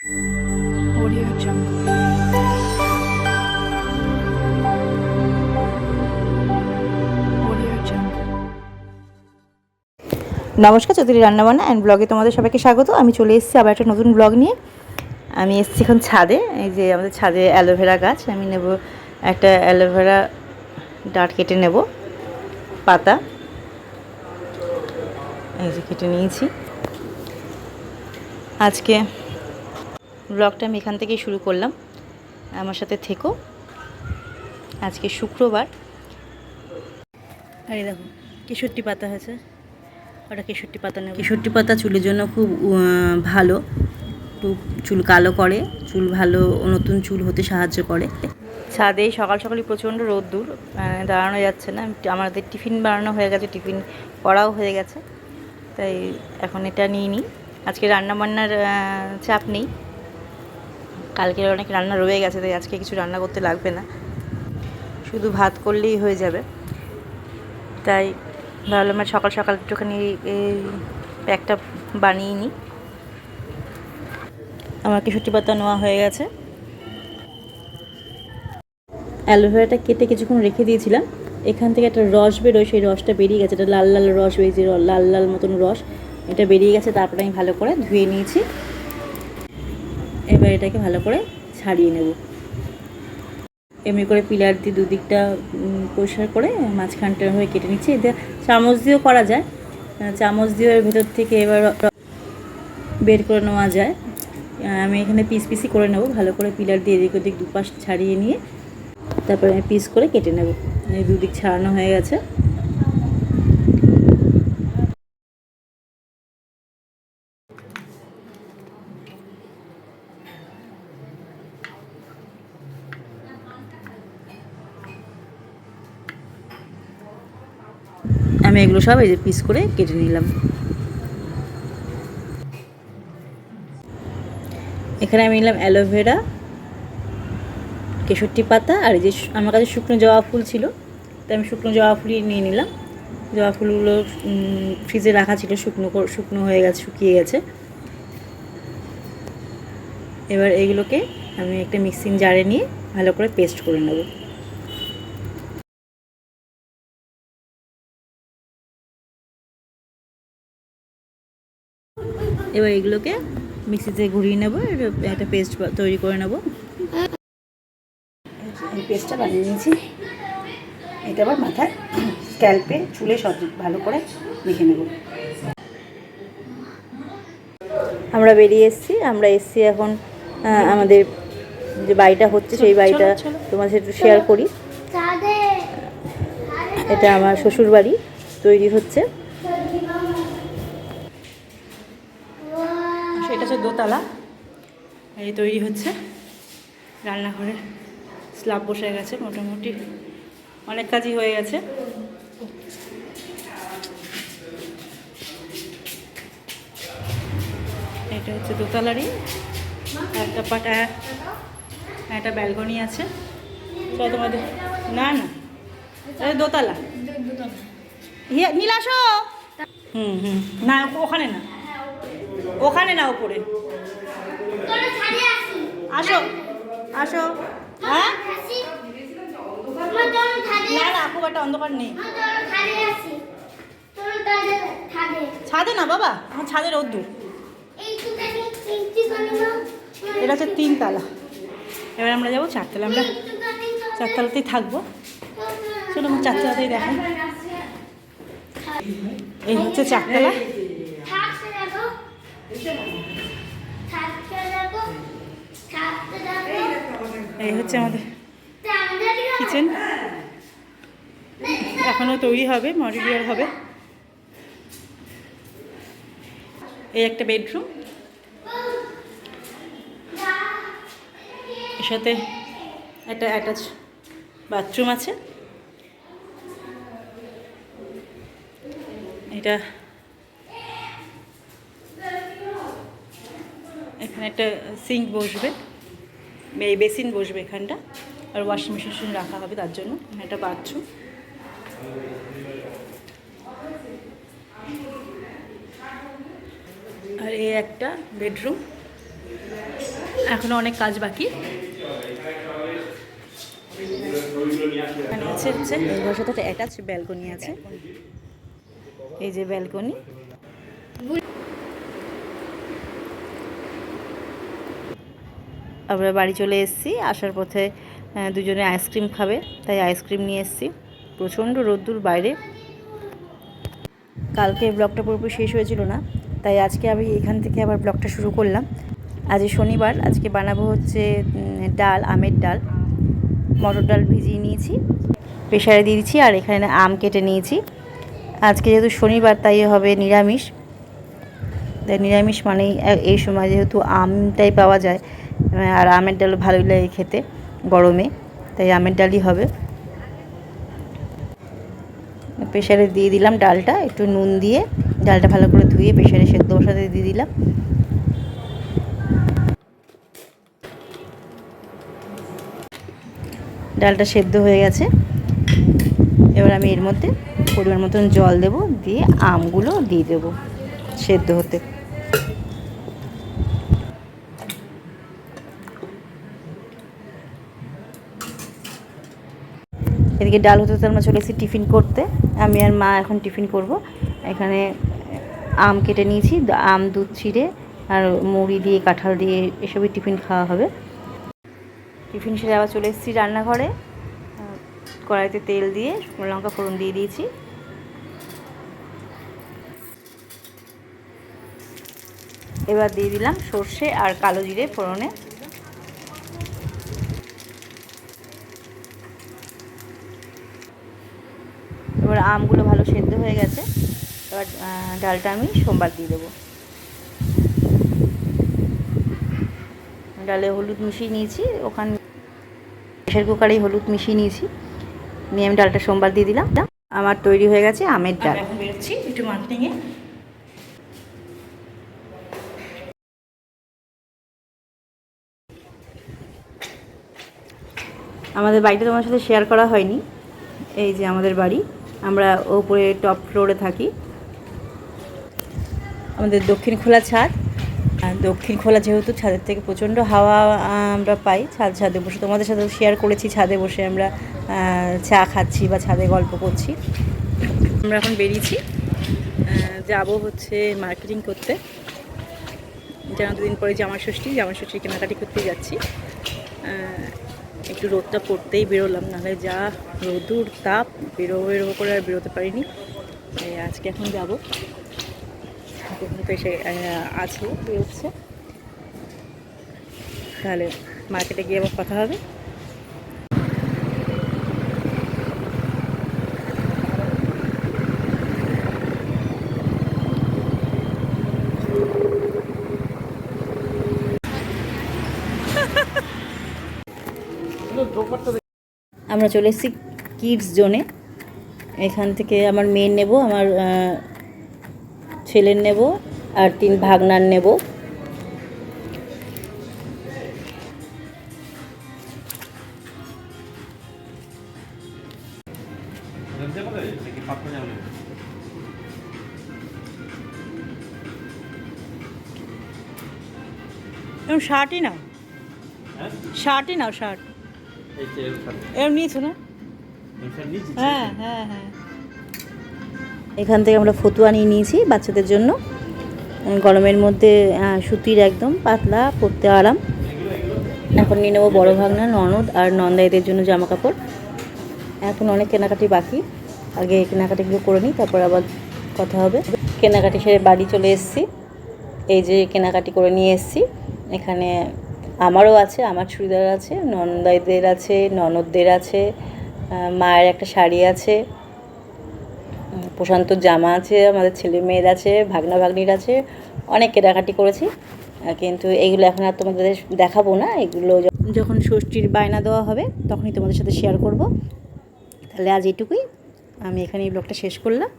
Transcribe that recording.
Audio Jungle. নমস্কার, চৌধুরী রান্নাবান্না and ব্লগে তোমাদের সবাইকে স্বাগত। আমি চলে এসেছি আবার একটা নতুন ব্লগ নিয়ে। আমি এসেছি এখন ছাদে, এই যে আমাদের ছাদে অ্যালোভেরা গাছ। আমি নেব একটা অ্যালোভেরা ডাট কেটে নেব, পাতা। এই যে কেটে নিয়েছি। আজকে ব্লগটা আমি এখান থেকেই শুরু করলাম। আমার সাথে থেকো। আজকে শুক্রবার। আরে দেখো কেশরটি পাতা হয়েছে। ওটা কেশরটি পাতা নেব। কেশরটি পাতা চুলের জন্য খুব ভালো। একটু চুল কালো করে চুল ভালো নতুন চুল হতে সাহায্য করে। ছাদে সকাল সকালই প্রচণ্ড রোদ্দুর দাঁড়ানো যাচ্ছে না। আমাদের টিফিন বানানো হয়ে গেছে টিফিন করাও হয়ে গেছে। তাই এখন এটা নিয়ে নিই। আজকে রান্নাবান্নার চাপ নেই। কালকের অনেক রান্না রয়ে গেছে, তাই আজকে কিছু রান্না করতে লাগবে না। শুধু ভাত করলেই হয়ে যাবে। তাই ভাবলাম আর সকাল সকাল একটুখানি এই প্যাকটা বানিয়ে নিই। আমার কেশুটি পাতা নেওয়া হয়ে গেছে। অ্যালোভেরাটা কেটে কিছুক্ষণ রেখে দিয়েছিলাম। এখান থেকে একটা রস বেরোয়, সেই রসটা বেরিয়ে গেছে। এটা লাল লাল রস বেরিয়েছে লাল লাল মতন রস, এটা বেরিয়ে গেছে। তারপরে আমি ভালো করে ধুয়ে নিয়েছি। এবার এটাকে ভালো করে ছাড়িয়ে নেব। এমনি করে পিলার দিয়ে দুদিকটা পরিষ্কার করে মাঝখানটা হয়ে কেটে নিচ্ছি। এতে চামচ দিয়েও করা যায়। চামচ দিয়ে এর ভেতর থেকে এবার বের করে নেওয়া যায়। আমি এখানে পিস পিসি করে নেব। ভালো করে পিলার দিয়ে এদিক ওদিক দুপাশ ছাড়িয়ে নিয়ে তারপরে পিস করে কেটে নেব। এই দুদিক ছাড়ানো হয়ে গেছে। আমি এগুলো সব এই যে পিস করে কেটে নিলাম। এখানে আমি নিলাম অ্যালোভেরা কেশরটি পাতা, আর এই যে আমার কাছে শুকনো জবা ফুল ছিল, তাই আমি শুকনো জবা ফুলই নিয়ে নিলাম। জবা ফুলগুলো ফ্রিজে রাখা ছিল, শুকনো শুকনো হয়ে গেছে, শুকিয়ে গেছে। এবার এইগুলোকে আমি একটা মিক্সিং জারে নিয়ে ভালো করে পেস্ট করে নেব। এবার এগুলোকে মিক্সিতে ঘুরিয়ে নেব একটা পেস্ট তৈরি করে নেব। এই পেস্টটা বানিয়ে নিয়েছি। এটা আবার মাথায় স্ক্যাল্পে চুলে সব ভালো করে মেখে নেব। আমরা বেরিয়ে এসেছি আমরা এসেছি এখন আমাদের যে বাড়িটা হচ্ছে সেই বাড়িটা তোমাদের সাথে একটু শেয়ার করি। এটা আমার শ্বশুর বাড়ি তৈরি হচ্ছে। দোতলা এই তৈরি হচ্ছে রান্নাঘরে স্ল্যাব বসে গেছে মোটামুটি। অনেক কাজই হয়ে গেছে। এটা হচ্ছে দোতলারই। একটা পাটা একটা ব্যালকনি আছে। চলো তোমাদের না না। দোতলা। হিয়া নীলাসো হুম হুম। না, ওখানে না। ওখানে না, ওপরে। আসো। আসো হ্যাঁ? না না খুব একটা অন্ধকার নেই। ছাদে না বাবা? আমার ছাদে রোদ্দুর। এটা হচ্ছে তিনতলা এবার আমরা যাব চারতলা আমরা চারতলাতেই থাকব। চলো আমার চারতলাতেই দেখাই। এই হচ্ছে চারতলা এই হচ্ছে আমাদের কিচেন এখনও তৈরি হবে, মডিউলার হবে। এই একটা বেডরুম এর সাথে একটা অ্যাটাচ বাথরুম আছে। এটা এখানে একটা সিঙ্ক বসবে। এই বেসিন বসবে এখানটা, আর ওয়াশিং মেশিন রাখা হবে তার জন্য, একটা বাথরুম আর এই একটা বেডরুম এখনও অনেক কাজ বাকি। আছে হচ্ছে ব্যালকনি আছে। এই যে ব্যালকনি আমরা বাড়ি চলে এসেছি, আসার পথে দুজনে আইসক্রিম খাবে, তাই আইসক্রিম নিয়ে এসেছি। প্রচণ্ড রোদ্দুর বাইরে। কালকে ব্লগটা পুরোপুরি শেষ হয়েছিল না, তাই আজকে আমি এখান থেকে আবার ব্লগটা শুরু করলাম। আজ শনিবার, আজকে বানাবো হচ্ছে ডাল, আমের ডাল। মটর ডাল ভিজিয়ে নিয়েছি প্রেশারে দিয়ে দিচ্ছি, আর এখানে আম কেটে নিয়েছি। আজকে যেহেতু শনিবার, তাই হবে নিরামিষ। তাই নিরামিষ মানেই এই সময় যেহেতু আমটাই পাওয়া যায় আর আমের ডাল ভালোই লাগে খেতে, গরমে, তাই আমের ডালই হবে। প্রেশারে দিয়ে দিলাম ডালটা, একটু নুন দিয়ে ডালটা ভালো করে ধুয়ে প্রেশারে সেদ্ধ বসাতে দিয়ে দিলাম। ডালটা সেদ্ধ হয়ে গেছে। এবার আমি এর মধ্যে পরিমাণ মতন জল দেব, দিয়ে আমগুলো দিয়ে দেব সেদ্ধ হতে। এদিকে ডাল হতে হতে আমরা চলে এসেছি টিফিন করতে। আমি আর মা এখন টিফিন করব। এখানে আম কেটে নিয়েছি আম, দুধ চিড়ে আর মুড়ি দিয়ে, কাঁঠাল দিয়ে এসবই টিফিন খাওয়া হবে। টিফিন সেরে আবার চলে এসেছি রান্নাঘরে। কড়াইতে তেল দিয়ে, শুকনো লঙ্কা ফোড়ন দিয়ে দিয়েছি। এবার দিয়ে দিলাম সর্ষে আর কালো জিরে ফোড়নে। আমগুলো ভালো সেদ্ধ হয়ে গেছে এবার ডালটা আমি সোমবার দিয়ে দেবো। ডালে হলুদ মিশিয়ে নিয়েছি ওখানে প্রেশার কুকারেই হলুদ মিশিয়ে নিয়েছি নিয়ে আমি ডালটা সোমবার দিয়ে দিলাম। আমার তৈরি হয়ে গেছে আমের ডাল। এখন বেরোচ্ছি একটু মার্কেটিংয়ে আমাদের বাড়িটা তোমার সাথে শেয়ার করা হয়নি এই যে আমাদের বাড়ি। আমরা ওপরে টপ ফ্লোরে থাকি। আমাদের দক্ষিণ খোলা ছাদ। আর দক্ষিণ খোলা যেহেতু ছাদের থেকে প্রচণ্ড হাওয়া আমরা পাই, ছাদ ছাদে বসে। তোমাদের সাথে শেয়ার করেছি, ছাদে বসে আমরা চা খাচ্ছি বা ছাদে গল্প করছি। আমরা এখন বেরিয়েছি। যাব হচ্ছে মার্কেটিং করতে। যেন দুদিন পরে জামা ষষ্ঠী জামা ষষ্ঠী কেনাকাটি করতে যাচ্ছি। একটু রোদটা পড়তেই বেরোলাম, নাহলে যা রোদুর তাপ বেরোবো বেরোবো করে আর বেরোতে পারিনি। আজকে এখন যাব। এসে আছে, বেরোচ্ছে। তাহলে মার্কেটে গিয়ে আবার কথা হবে। আমরা চলে এসেছি কিডস জোনে এখান থেকে আমার মেয়ের নেব আমার ছেলের নেব আর তিন ভাগনার নেব। শার্টই নাও। শার্টই নাও শার্ট। এরকম নিয়েছো না? হ্যাঁ হ্যাঁ হ্যাঁ। এখান থেকে আমরা ফতুয়া নিয়ে নিয়েছি বাচ্চাদের জন্য। গরমের মধ্যে সুতির একদম পাতলা পরতে আরাম। এখন নিয়ে নেব বড়ো ভাগনা ননদ আর নন্দাইদের জন্য জামা কাপড় এখন অনেক কেনাকাটি বাকি। আগে কেনাকাটিগুলো করে নিই তারপর আবার কথা হবে। কেনাকাটি সেরে বাড়ি চলে এসেছি। এই যে কেনাকাটি করে নিয়ে এসেছি। এখানে আমারও আছে, আমার চুড়িদার আছে, নন্দাইদের আছে, ননদদের আছে মায়ের একটা শাড়ি আছে প্রশান্তর জামা আছে, আমাদের ছেলে মেয়ের আছে, ভাগনা ভাগ্নির আছে, অনেক কেনাকাটি করেছি কিন্তু এইগুলো এখন আর তোমাদের দেখাবো না, এগুলো যখন ষষ্ঠীর বায়না দেওয়া হবে, তখনই তোমাদের সাথে শেয়ার করব। তাহলে আজ এটুকুই আমি এখানে এই ব্লগটা শেষ করলাম।